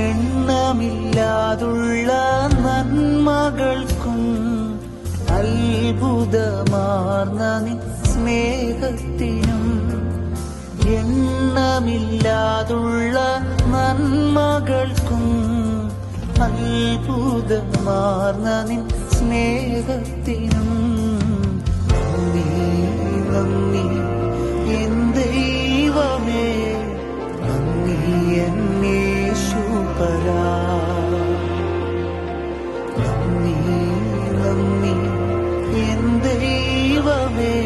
എണ്ണമില്ലാതുള്ള നന്മകൾക്കും അത്ഭുതമാർന്ന നിസ്നേഹത്തിനും എണ്ണമില്ലാതുള്ള നന്മകൾക്കും അത്ഭുതമാർന്ന നിൻ സ്നേഹത്തിനും love me.